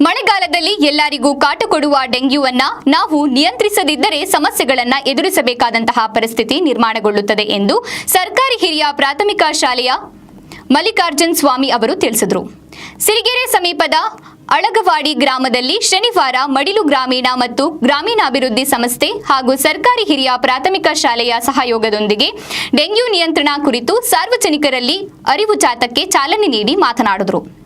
ಮಳೆಗಾಲದಲ್ಲಿ ಎಲ್ಲರಿಗೂ ಕಾಟ ಕೊಡುವ ಡೆಂಗ್ಯೂವನ್ನ ನಾವು ನಿಯಂತ್ರಿಸದಿದ್ದರೆ ಸಮಸ್ಯೆಗಳನ್ನ ಎದುರಿಸಬೇಕಾದಂತಹ ಪರಿಸ್ಥಿತಿ ನಿರ್ಮಾಣಗೊಳ್ಳುತ್ತದೆ ಎಂದು ಸರ್ಕಾರಿ ಹಿರಿಯ ಪ್ರಾಥಮಿಕ ಶಾಲೆಯ ಮಲ್ಲಿಕಾರ್ಜುನ್ ಸ್ವಾಮಿ ಅವರು ತಿಳಿಸಿದರು. ಸಿರಿಗೆರೆ ಸಮೀಪದ ಅಳಗವಾಡಿ ಗ್ರಾಮದಲ್ಲಿ ಶನಿವಾರ ಮಡಿಲು ಗ್ರಾಮೀಣ ಮತ್ತು ಗ್ರಾಮೀಣಾಭಿವೃದ್ಧಿ ಸಂಸ್ಥೆ ಹಾಗೂ ಸರ್ಕಾರಿ ಹಿರಿಯ ಪ್ರಾಥಮಿಕ ಶಾಲೆಯ ಸಹಯೋಗದೊಂದಿಗೆ ಡೆಂಗ್ಯೂ ನಿಯಂತ್ರಣ ಕುರಿತು ಸಾರ್ವಜನಿಕರಲ್ಲಿ ಅರಿವು ಜಾತಕ್ಕೆ ಚಾಲನೆ ನೀಡಿ ಮಾತನಾಡಿದರು.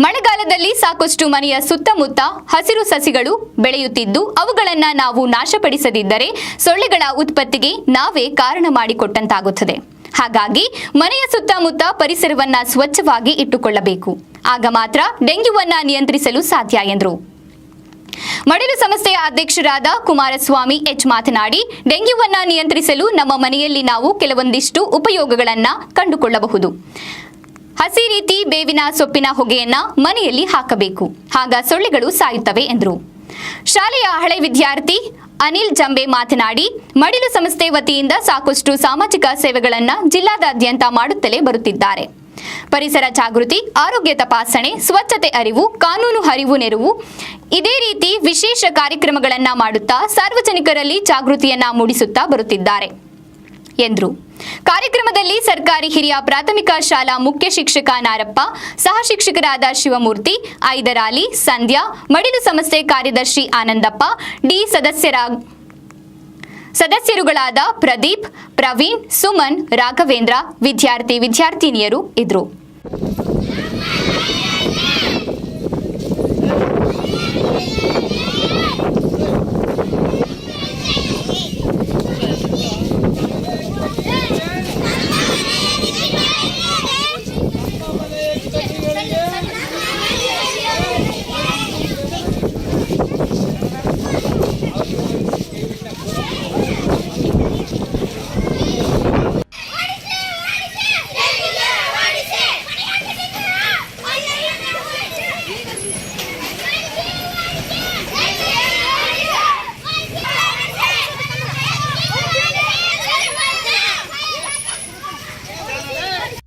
ಮಳೆಗಾಲದಲ್ಲಿ ಸಾಕಷ್ಟು ಮನೆಯ ಸುತ್ತಮುತ್ತ ಹಸಿರು ಸಸಿಗಳು ಬೆಳೆಯುತ್ತಿದ್ದು, ಅವುಗಳನ್ನು ನಾವು ನಾಶಪಡಿಸದಿದ್ದರೆ ಸೊಳ್ಳೆಗಳ ಉತ್ಪತ್ತಿಗೆ ನಾವೇ ಕಾರಣ ಮಾಡಿಕೊಟ್ಟಂತಾಗುತ್ತದೆ. ಹಾಗಾಗಿ ಮನೆಯ ಸುತ್ತಮುತ್ತ ಪರಿಸರವನ್ನ ಸ್ವಚ್ಛವಾಗಿ ಇಟ್ಟುಕೊಳ್ಳಬೇಕು. ಆಗ ಮಾತ್ರ ಡೆಂಗ್ಯೂವನ್ನ ನಿಯಂತ್ರಿಸಲು ಸಾಧ್ಯ ಎಂದರು. ಮಡಿಲು ಸಂಸ್ಥೆಯ ಅಧ್ಯಕ್ಷರಾದ ಕುಮಾರಸ್ವಾಮಿ ಎಚ್ ಮಾತನಾಡಿ, ಡೆಂಗ್ಯೂವನ್ನ ನಿಯಂತ್ರಿಸಲು ನಮ್ಮ ಮನೆಯಲ್ಲಿ ನಾವು ಕೆಲವೊಂದಿಷ್ಟು ಉಪಯೋಗಗಳನ್ನು ಕಂಡುಕೊಳ್ಳಬಹುದು. ಹಸಿ ರೀತಿ ಬೇವಿನ ಸೊಪ್ಪಿನ ಹೊಗೆಯನ್ನ ಮನೆಯಲ್ಲಿ ಹಾಕಬೇಕು. ಆಗ ಸೊಳ್ಳೆಗಳು ಸಾಯುತ್ತವೆ ಎಂದರು. ಶಾಲೆಯ ಹಳೆ ವಿದ್ಯಾರ್ಥಿ ಅನಿಲ್ ಜಂಬೆ ಮಾತನಾಡಿ, ಮಡಿಲು ಸಂಸ್ಥೆ ವತಿಯಿಂದ ಸಾಕಷ್ಟು ಸಾಮಾಜಿಕ ಸೇವೆಗಳನ್ನು ಜಿಲ್ಲಾದಾದ್ಯಂತ ಮಾಡುತ್ತಲೇ ಬರುತ್ತಿದ್ದಾರೆ. ಪರಿಸರ ಜಾಗೃತಿ, ಆರೋಗ್ಯ ತಪಾಸಣೆ, ಸ್ವಚ್ಛತೆ ಅರಿವು, ಕಾನೂನು ಅರಿವು ನೆರವು, ಇದೇ ರೀತಿ ವಿಶೇಷ ಕಾರ್ಯಕ್ರಮಗಳನ್ನು ಮಾಡುತ್ತಾ ಸಾರ್ವಜನಿಕರಲ್ಲಿ ಜಾಗೃತಿಯನ್ನ ಮೂಡಿಸುತ್ತಾ ಬರುತ್ತಿದ್ದಾರೆ. ಎಂದರು. ಕಾರ್ಯಕ್ರಮದಲ್ಲಿ ಸರ್ಕಾರಿ ಹಿರಿಯ ಪ್ರಾಥಮಿಕ ಶಾಲಾ ಮುಖ್ಯ ಶಿಕ್ಷಕ ನಾರಪ್ಪ, ಸಹ ಶಿಕ್ಷಕರಾದ ಶಿವಮೂರ್ತಿ, ಐದರಾಲಿ, ಸಂಧ್ಯಾ, ಮಡಿಲು ಸಂಸ್ಥೆ ಕಾರ್ಯದರ್ಶಿ ಆನಂದಪ್ಪ, ಡಿ ಸದಸ್ಯರ ಸದಸ್ಯರುಗಳಾದ ಪ್ರದೀಪ್, ಪ್ರವೀಣ್, ಸುಮನ್, ರಾಘವೇಂದ್ರ, ವಿದ್ಯಾರ್ಥಿ ವಿದ್ಯಾರ್ಥಿನಿಯರು ಇದ್ರು